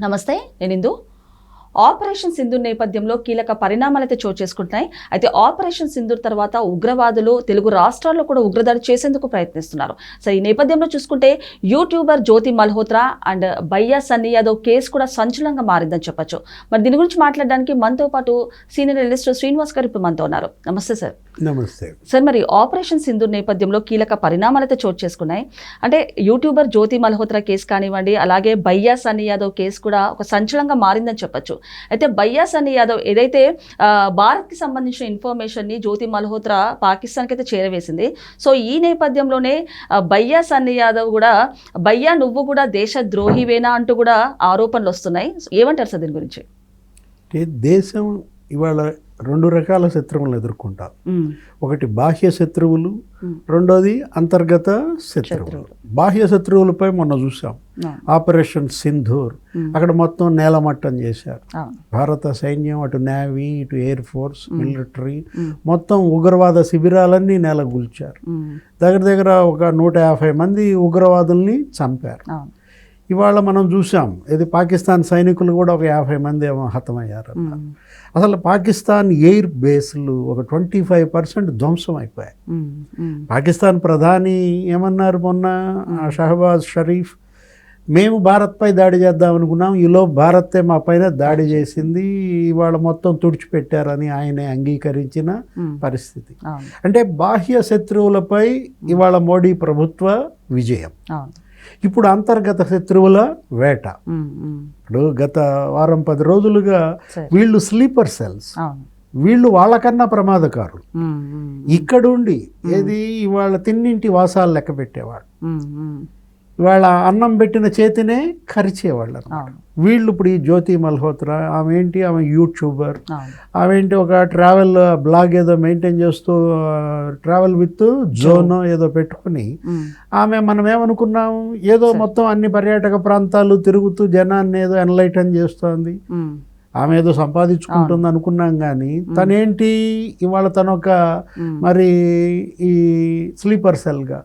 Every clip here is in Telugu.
నమస్తే నేను ఇందు. ఆపరేషన్ సింధూర్ నేపథ్యంలో కీలక పరిణామాలైతే చోటు చేసుకుంటున్నాయి. అయితే ఆపరేషన్ సింధూర్ తర్వాత ఉగ్రవాదులు తెలుగు రాష్ట్రాల్లో కూడా ఉగ్రదాడి చేసేందుకు ప్రయత్నిస్తున్నారు. సో ఈ నేపథ్యంలో చూసుకుంటే YouTuber Jyoti Malhotra and Bhayya Sunny Yadav case కూడా సంచలనంగా మారిందని చెప్పొచ్చు. మరి దీని గురించి మాట్లాడడానికి మనతో పాటు సీనియర్ ఎలిస్టర్ శ్రీనివాస్ గారు ఇప్పుడు మనతో ఉన్నారు. నమస్తే సార్. నమస్తే. సార్ మరి ఆపరేషన్ సింధూర్ నేపథ్యంలో కీలక పరిణామాలైతే చోటు చేసుకున్నాయి. అంటే యూట్యూబర్ జ్యోతి మల్హోత్రా కేసు కానివ్వండి అలాగే బయ్యా సన్నీ యాదవ్ కేసు కూడా ఒక సంచలనంగా మారిందని చెప్పొచ్చు. అయితే బయ్యా సన్నీ యాదవ్ ఏదైతే భారత్కి సంబంధించిన ఇన్ఫర్మేషన్ని జ్యోతి మల్హోత్రా పాకిస్తాన్కి అయితే చేరవేసింది. సో ఈ నేపథ్యంలోనే బయ్యా సన్నీ యాదవ్ కూడా బయ్యా నువ్వు కూడా దేశ ద్రోహివేనా అంటూ కూడా ఆరోపణలు వస్తున్నాయి. ఏమంటారు సార్ దీని గురించి? దేశం ఇవాళ రెండు రకాల శత్రువులను ఎదుర్కొంటాం. ఒకటి బాహ్య శత్రువులు. రెండోది అంతర్గత శత్రువులు. బాహ్య శత్రువులపై మొన్న చూసాం. ఆపరేషన్ సింధూర్. అక్కడ మొత్తం నేలమట్టం చేశారు. భారత సైన్యం అటు నేవీ ఇటు ఎయిర్ ఫోర్స్ మిలిటరీ. మొత్తం ఉగ్రవాద శిబిరాలన్నీ నేలగూల్చారు. దగ్గర దగ్గర ఒక నూట యాభై మంది ఉగ్రవాదుల్ని చంపారు. ఇవాళ మనం చూసాం ఇది పాకిస్తాన్ సైనికులు కూడా ఒక యాభై మంది ఏమో హతమయ్యారు. అసలు పాకిస్తాన్ ఎయిర్ బేస్లు ఒక ట్వంటీ ఫైవ్ పర్సెంట్ ధ్వంసం అయిపోయాయి. పాకిస్తాన్ ప్రధాని ఏమన్నారు మొన్న? షహబాజ్ షరీఫ్ మేము భారత్పై దాడి చేద్దాం అనుకున్నాం. ఈలో భారతే మా పైన దాడి చేసింది. ఇవాళ మొత్తం తుడిచిపెట్టారని ఆయనే అంగీకరించిన. పరిస్థితి. అంటే బాహ్య శత్రువులపై ఇవాళ మోడీ ప్రభుత్వ విజయం. ఇప్పుడు అంతర్గత శత్రువుల వేట. ఇప్పుడు గత వారం పది రోజులుగా. వీళ్ళు స్లీపర్ సెల్స్. వీళ్ళు వాళ్ళకన్నా ప్రమాదకారులు. ఇక్కడుండి ఏది ఇవాళ తిన్నింటి వాసాలు లెక్క పెట్టేవాళ్ళు. ఇవాళ అన్నం పెట్టిన చేతినే కరిచేవాళ్ళు వీళ్ళు ఇప్పుడు ఈ జ్యోతి మల్హోత్రా ఆమె ఏంటి? ఆమె యూట్యూబర్. ఆమె ఏంటి? ఒక ట్రావెల్ బ్లాగ్ ఏదో మెయింటైన్ చేస్తూ ట్రావెల్ విత్ జోన్ ఏదో పెట్టుకుని. ఆమె మనం ఏమనుకున్నాం? ఏదో మొత్తం అన్ని పర్యాటక ప్రాంతాలు తిరుగుతూ జనాన్ని ఏదో ఎన్లైటన్ చేస్తోంది. ఆమె ఏదో సంపాదించుకుంటుంది అనుకున్నాం కానీ తనేంటి? ఇవాళ తను ఒక. మరి ఈ స్లీపర్ సెల్గా.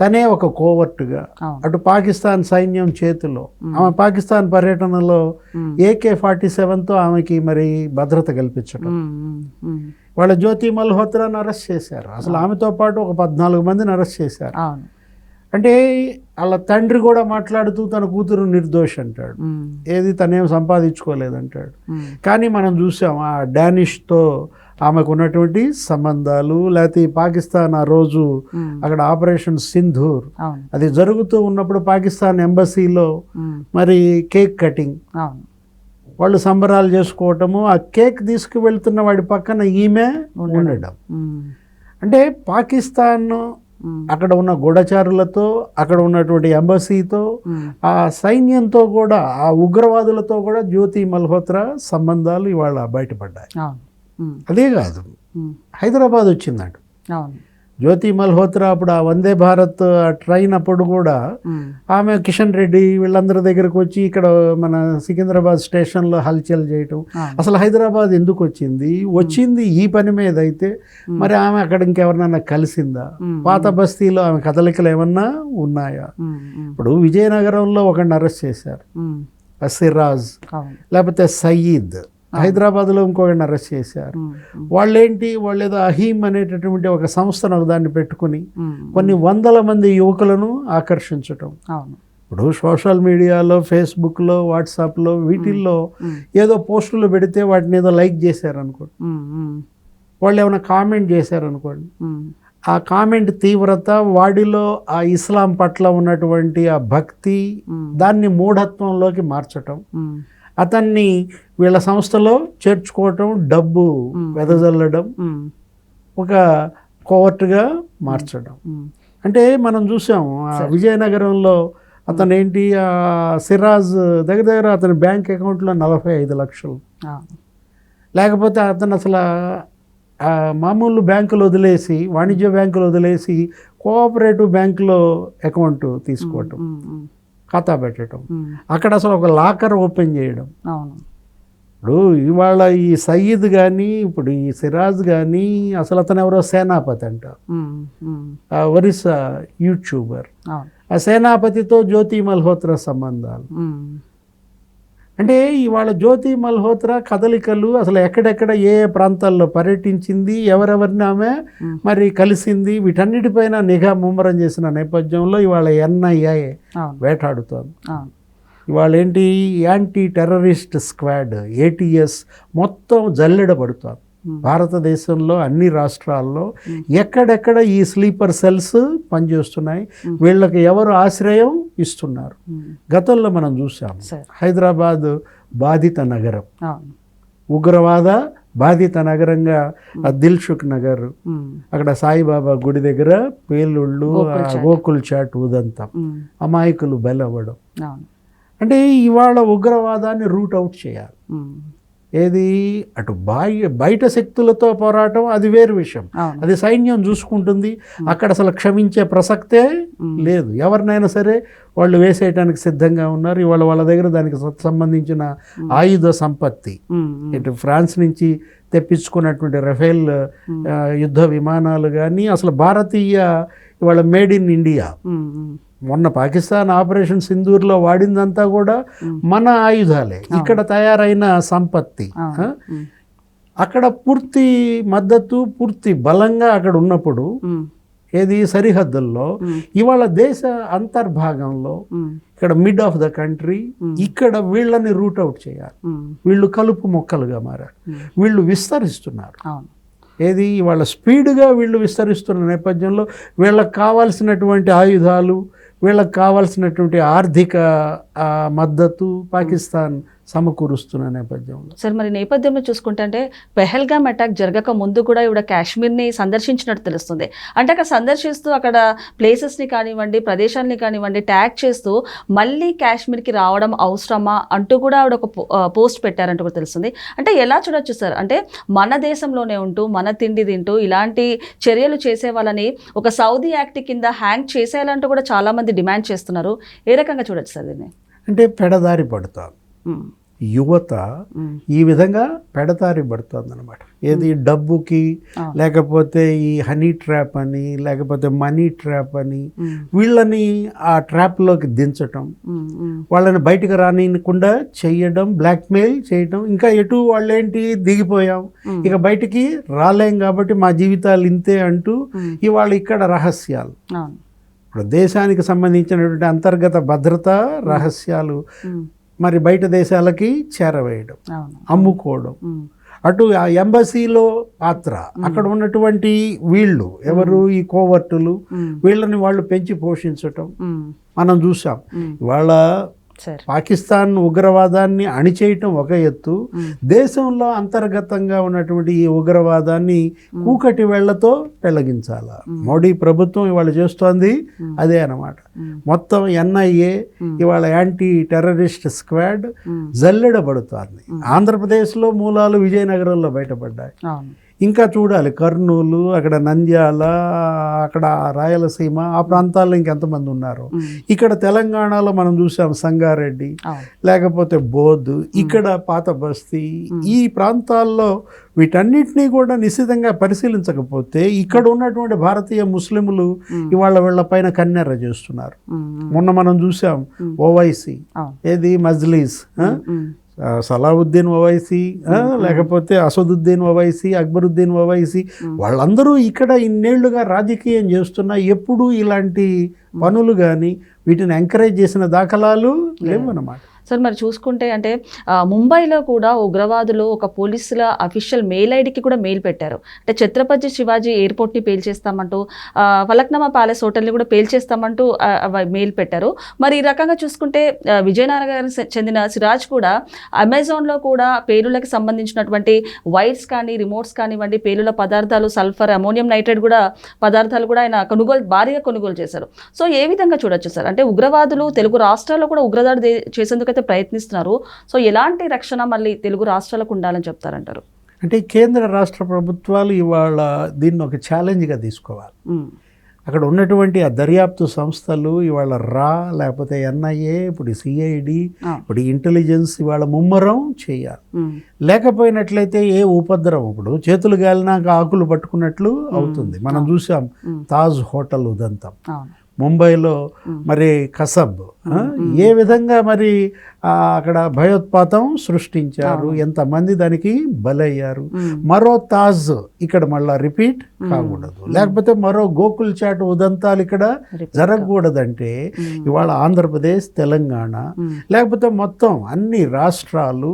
తనే ఒక కోవర్ట్గా. అటు పాకిస్తాన్ సైన్యం చేతిలో. ఆమె పాకిస్తాన్ పర్యటనలో. ఏకే ఫార్టీ సెవెన్తో ఆమెకి మరి భద్రత కల్పించడం. వాళ్ళ జ్యోతి మల్హోత్రాను అరెస్ట్ చేశారు. అసలు ఆమెతో పాటు ఒక పద్నాలుగు మందిని అరెస్ట్ చేశారు. అంటే వాళ్ళ తండ్రి కూడా మాట్లాడుతూ తన కూతురు నిర్దోష్ అంటాడు. ఏది తనేం సంపాదించుకోలేదంటాడు. కానీ మనం చూసాం ఆ డానిష్తో ఆమెకు ఉన్నటువంటి సంబంధాలు లేకపోతే పాకిస్తాన్ ఆ రోజు. అక్కడ ఆపరేషన్ సింధూర్ అది జరుగుతూ ఉన్నప్పుడు పాకిస్తాన్ ఎంబసీలో. మరి కేక్ కటింగ్ వాళ్ళు సంబరాలు చేసుకోవటము ఆ కేక్ తీసుకువెళ్తున్న వాడి పక్కన ఈమె ఉండడం. అంటే పాకిస్తాన్. అక్కడ ఉన్న గూఢచారులతో అక్కడ ఉన్నటువంటి ఎంబసీతో. ఆ సైన్యంతో కూడా ఆ ఉగ్రవాదులతో కూడా జ్యోతి మల్హోత్రా సంబంధాలు ఇవాళ బయటపడ్డాయి. అదే కాదు. హైదరాబాద్ వచ్చిందంట. జ్యోతి మల్హోత్రా అప్పుడు ఆ వందే భారత్ ట్రైన్ అప్పుడు కూడా. ఆమె కిషన్ రెడ్డి వీళ్ళందరి దగ్గరకు వచ్చి ఇక్కడ మన సికింద్రాబాద్ స్టేషన్లో హల్చల్ చేయటం. అసలు హైదరాబాద్ ఎందుకు వచ్చింది? వచ్చింది ఈ పని మీద అయితే మరి ఆమె అక్కడ ఇంకెవరినన్నా కలిసిందా. పాత బస్తీలో ఆమె కదలికలు ఏమన్నా ఉన్నాయా. ఇప్పుడు విజయనగరంలో ఒకరిని అరెస్ట్ చేశారు. సిరాజ్. లేకపోతే సయీద్ హైదరాబాద్లో ఇంకొకరిని అరెస్ట్ చేశారు. వాళ్ళేంటి వాళ్ళు ఏదో అహీమ్ అనేటటువంటి ఒక సంస్థను దాన్ని పెట్టుకుని. కొన్ని వందల మంది యువకులను ఆకర్షించటం ఇప్పుడు సోషల్ మీడియాలో ఫేస్బుక్లో వాట్సాప్లో వీటిల్లో. ఏదో పోస్టులు పెడితే వాటిని ఏదో లైక్ చేశారనుకోండి. వాళ్ళు ఏమైనా కామెంట్ చేశారనుకోండి. ఆ కామెంట్ తీవ్రత వాడిలో ఆ ఇస్లాం పట్ల ఉన్నటువంటి ఆ భక్తి. దాన్ని మూఢత్వంలోకి మార్చటం. అతన్ని వీళ్ళ సంస్థలో చేర్చుకోవటం డబ్బు వెదజల్లడం. ఒక కోవర్ట్గా మార్చడం. అంటే మనం చూసాం విజయనగరంలో అతను ఏంటి సిరాజ్ దగ్గర దగ్గర అతని బ్యాంక్ అకౌంట్లో నలభై ఐదు లక్షలు. లేకపోతే అతను అసలు మామూలు బ్యాంకులు వదిలేసి వాణిజ్య బ్యాంకులు వదిలేసి కోఆపరేటివ్ బ్యాంకులో అకౌంట్ తీసుకోవటం. ఖాతా పెట్టడం. అక్కడ అసలు ఒక లాకర్ ఓపెన్ చేయడం. అవును. ఇప్పుడు ఇవాళ ఈ సయ్యద్ కానీ ఇప్పుడు ఈ సిరాజ్ కానీ అసలు అతను ఎవరో సేనాపతి అంట. ఒరిస్సా యూట్యూబర్. ఆ సేనాపతితో జ్యోతి మల్హోత్రా సంబంధాలు. అంటే ఇవాళ జ్యోతి మల్హోత్రా కదలికలు అసలు ఎక్కడెక్కడ ఏ ఏ ప్రాంతాల్లో పర్యటించింది ఎవరెవరిని ఆమె. మరి కలిసింది వీటన్నిటిపైన నిఘా ముమ్మరం చేసిన నేపథ్యంలో ఇవాళ ఎన్ఐఏ వేటాడుతోంది ఇవాళ ఏంటి యాంటీ టెర్రరిస్ట్ స్క్వాడ్ ఏటీఎస్ మొత్తం మ్మ్. భారతదేశంలో అన్ని రాష్ట్రాల్లో ఎక్కడెక్కడ ఈ స్లీపర్ సెల్స్ పనిచేస్తున్నాయి వీళ్ళకి ఎవరు ఆశ్రయం ఇస్తున్నారు. గతంలో మనం సరే. హైదరాబాద్ బాధిత నగరం. ఉగ్రవాద బాధిత నగరంగా దిల్సుఖ్ నగర్. అక్కడ సాయిబాబా గుడి దగ్గర పేలుళ్ళు గోకుల్ చాట్. ఉదంతం. అమాయకులు బలవ్వడం అంటే ఇవాళ ఉగ్రవాదాన్ని రూట్ అవుట్ చేయాలి. ఏది? అటు బాహ్య బయట శక్తులతో పోరాటం అది వేరు విషయం. అది సైన్యం చూసుకుంటుంది. అక్కడ అసలు క్షమించే ప్రసక్తే లేదు. ఎవరినైనా సరే వాళ్ళు వేసేయడానికి సిద్ధంగా ఉన్నారు. ఇవాళ వాళ్ళ దగ్గర దానికి సంబంధించిన ఆయుధ సంపత్తి. ఇటు ఫ్రాన్స్ నుంచి తెప్పించుకున్నటువంటి రఫేల్ యుద్ధ విమానాలు కానీ అసలు భారతీయ ఇవాళ మేడ్ ఇన్ ఇండియా. మొన్న పాకిస్తాన్ ఆపరేషన్ సింధూర్లో వాడిందంతా కూడా. మన ఆయుధాలే ఇక్కడ తయారైన సంపత్తి. అక్కడ పూర్తి మద్దతు పూర్తి బలంగా అక్కడ ఉన్నప్పుడు. ఏది? సరిహద్దుల్లో. ఇవాళ దేశ అంతర్భాగంలో. ఇక్కడ మిడ్ ఆఫ్ ద కంట్రీ ఇక్కడ వీళ్ళని రూట్ అవుట్ చేయాలి. వీళ్ళు కలుపు మొక్కలుగా మారారు. వీళ్ళు విస్తరిస్తున్నారు. ఏది? వాళ్ళ స్పీడ్గా వీళ్ళు విస్తరిస్తున్న నేపథ్యంలో వీళ్ళకి కావాల్సినటువంటి ఆయుధాలు వీళ్ళకి కావాల్సినటువంటి ఆర్థిక మద్దతు పాకిస్తాన్ సమకూరుస్తున్న నేపథ్యంలో. సరే మరి నేపథ్యంలో చూసుకుంటే అంటే పెహల్గామ్ అటాక్ జరగక ముందు కూడా ఇవిడ కాశ్మీర్ని సందర్శించినట్టు తెలుస్తుంది. అంటే అక్కడ సందర్శిస్తూ అక్కడ ప్లేసెస్ని కానివ్వండి ప్రదేశాలని కానివ్వండి ట్యాగ్ చేస్తూ మళ్ళీ కాశ్మీర్కి రావడం అవసరమా అంటూ కూడా ఆవిడ ఒక పోస్ట్ పెట్టారంటూ కూడా తెలుస్తుంది. అంటే ఎలా చూడొచ్చు సార్? అంటే మన దేశంలోనే ఉంటూ మన తిండి తింటూ ఇలాంటి చర్యలు చేసే వాళ్ళని ఒక సౌదీ యాక్ట్ కింద హ్యాంగ్ చేసేయాలంటూ కూడా చాలామంది డిమాండ్ చేస్తున్నారు. ఏ రకంగా చూడొచ్చు సార్ దీన్ని? అంటే పెడదారి పడుతారు. యువత ఈ విధంగా పెడతారి పడుతుంది అనమాట ఏది డబ్బుకి. లేకపోతే ఈ హనీ ట్రాప్ అని లేకపోతే మనీ ట్రాప్ అని వీళ్ళని ఆ ట్రాప్లోకి దించటం వాళ్ళని బయటకు రానియకుండా చేయడం బ్లాక్మెయిల్ చేయడం ఇంకా ఎటు వాళ్ళేంటి దిగిపోయాం. ఇక బయటికి రాలేం కాబట్టి మా జీవితాలు ఇంతే అంటూ. ఇవాళ ఇక్కడ రహస్యాలు. ఇప్పుడు దేశానికి సంబంధించినటువంటి అంతర్గత భద్రత రహస్యాలు మరి బయట దేశాలకి చేరవేయడం అమ్ముకోవడం. అటు ఆ ఎంబసీలో పాత్ర అక్కడ ఉన్నటువంటి వీళ్ళు ఎవరు ఈ కోవర్టులు వీళ్ళని వాళ్ళు పెంచి పోషించటం మనం చూసాం. ఇవాళ పాకిస్తాన్ ఉగ్రవాదాన్ని అణిచేయటం ఒక ఎత్తు. దేశంలో అంతర్గతంగా ఉన్నటువంటి ఈ ఉగ్రవాదాన్ని కూకటి వేళ్ళతో పెళ్ళగించాల మోడీ ప్రభుత్వం ఇవాళ చేస్తోంది అదే అన్నమాట. ఉమ్, మొత్తం ఎన్ఐఏ ఇవాళ యాంటీ టెర్రరిస్ట్ స్క్వాడ్ జల్లెడబడుతోంది. ఆంధ్రప్రదేశ్లో మూలాలు విజయనగరంలో బయటపడ్డాయి. ఇంకా చూడాలి. కర్నూలు అక్కడ నంద్యాల అక్కడ రాయలసీమ ఆ ప్రాంతాల్లో ఇంకెంతమంది ఉన్నారు. ఇక్కడ తెలంగాణలో మనం చూసాం సంగారెడ్డి లేకపోతే బోధ్ ఇక్కడ పాత బస్తీ. ఈ ప్రాంతాల్లో వీటన్నిటినీ కూడా నిశ్చితంగా పరిశీలించకపోతే ఇక్కడ ఉన్నటువంటి భారతీయ ముస్లింలు ఇవాళ వీళ్ళ పైన కన్నెర్ర చేస్తున్నారు. మొన్న మనం చూసాం ఓవైసీ ఏది? మజ్లీస్ సలావుద్దీన్ ఓవైసీ లేకపోతే అసదుద్దీన్ ఓవైసీ అక్బరుద్దీన్ ఓవైసీ వాళ్ళందరూ ఇక్కడ ఇన్నేళ్ళుగా రాజకీయం చేస్తున్నా ఎప్పుడూ ఇలాంటి పనులు కానీ వీటిని ఎంకరేజ్ చేసిన దాఖలాలు లేవన్నమాట. సార్ మరి చూసుకుంటే అంటే ముంబైలో కూడా ఉగ్రవాదులు ఒక పోలీసుల అఫీషియల్ మెయిల్ ఐడికి కూడా మెయిల్ పెట్టారు. అంటే ఛత్రపతి శివాజీ ఎయిర్పోర్ట్ని పేల్చేస్తామంటూ ఆ, ఫలక్నామా ప్యాలెస్ హోటల్ని కూడా పేల్చేస్తామంటూ మెయిల్ పెట్టారు. మరి ఈ రకంగా చూసుకుంటే విజయనగరం చెందిన సిరాజ్ కూడా అమెజాన్లో కూడా పేలులకు సంబంధించినటువంటి వైర్స్ కానీ రిమోట్స్ కానివ్వండి పేలుల పదార్థాలు సల్ఫర్ అమోనియం నైట్రేట్ కూడా పదార్థాలు కూడా ఆయన కొనుగోలు భారీగా కొనుగోలు చేశారు. సో ఏ విధంగా చూడొచ్చు సార్? అంటే ఉగ్రవాదులు తెలుగు రాష్ట్రాల్లో కూడా ఉగ్రదాడి చేసేందుకు చేసేందుకైతే ప్రయత్నిస్తున్నారు. సో ఎలాంటి రక్షణ మళ్ళీ తెలుగు రాష్ట్రాలకు ఉండాలని చెప్తారంటారు? అంటే కేంద్ర రాష్ట్ర ప్రభుత్వాలు ఇవాళ దీన్ని ఒక ఛాలెంజ్గా తీసుకోవాలి. అక్కడ ఉన్నటువంటి ఆ దర్యాప్తు సంస్థలు ఇవాళ రా లేకపోతే ఎన్ఐఏ ఇప్పుడు సిఐడి ఇప్పుడు ఇంటెలిజెన్స్ ఇవాళ ముమ్మరం చేయాలి. లేకపోయినట్లయితే ఏ ఉపద్రవం ఇప్పుడు చేతులు గాలినాక ఆకులు పట్టుకున్నట్లు అవుతుంది. మనం చూసాం. తాజ్ హోటల్ ఉదంతం. ముంబైలో మరి కసబ్ ఏ విధంగా మరి అక్కడ భయోత్పాతం సృష్టించారు ఎంతమంది దానికి బలయ్యారు. మరో తాజ్ ఇక్కడ మళ్ళా రిపీట్ కాకూడదు. లేకపోతే మరో గోకుల్ చాట్ ఉదంతాలు ఇక్కడ జరగకూడదంటే ఇవాళ ఆంధ్రప్రదేశ్ తెలంగాణ లేకపోతే మొత్తం అన్ని రాష్ట్రాలు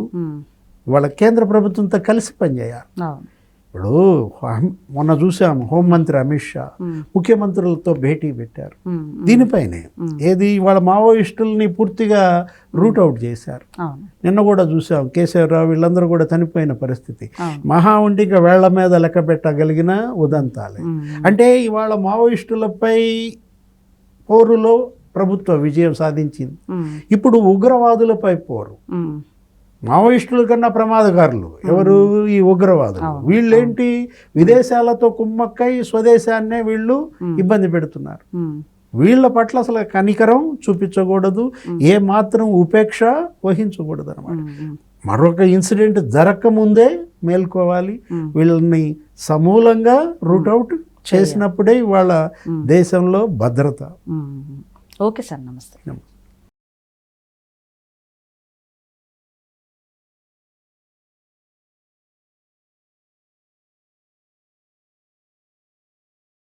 ఇవాళ కేంద్ర ప్రభుత్వంతో కలిసి పనిచేయాలి. ఇప్పుడు మొన్న చూసాం హోంమంత్రి అమిత్ షా ముఖ్యమంత్రులతో భేటీ పెట్టారు. దీనిపైనే ఏది వాళ్ళ మావోయిస్టుల్ని పూర్తిగా రూట్ అవుట్ చేశారు. నిన్న కూడా చూసాం కేసీఆర్రావు వీళ్ళందరూ కూడా చనిపోయిన పరిస్థితి. మహా ఉండి ఇంకా వేళ్ళ మీద లెక్క పెట్టగలిగిన ఉదంతాలే. అంటే ఇవాళ మావోయిస్టులపై పోరులో ప్రభుత్వ విజయం సాధించింది. ఇప్పుడు ఉగ్రవాదులపై పోరు. మావోయిస్టుల కన్నా ప్రమాదకారులు. ఎవరు? ఈ ఉగ్రవాదులు. వీళ్ళేంటి? విదేశాలతో కుమ్మక్కై స్వదేశాన్నే వీళ్ళు ఇబ్బంది పెడుతున్నారు. వీళ్ళ పట్ల అసలు కనికరం చూపించకూడదు. ఏ మాత్రం ఉపేక్ష వహించకూడదు అనమాట మరొక ఇన్సిడెంట్ జరగకముందే మేల్కోవాలి. వీళ్ళని సమూలంగా రూట్అవుట్ చేసినప్పుడే వాళ్ళ దేశంలో భద్రత. ఓకే సార్ నమస్తే. నమస్తే.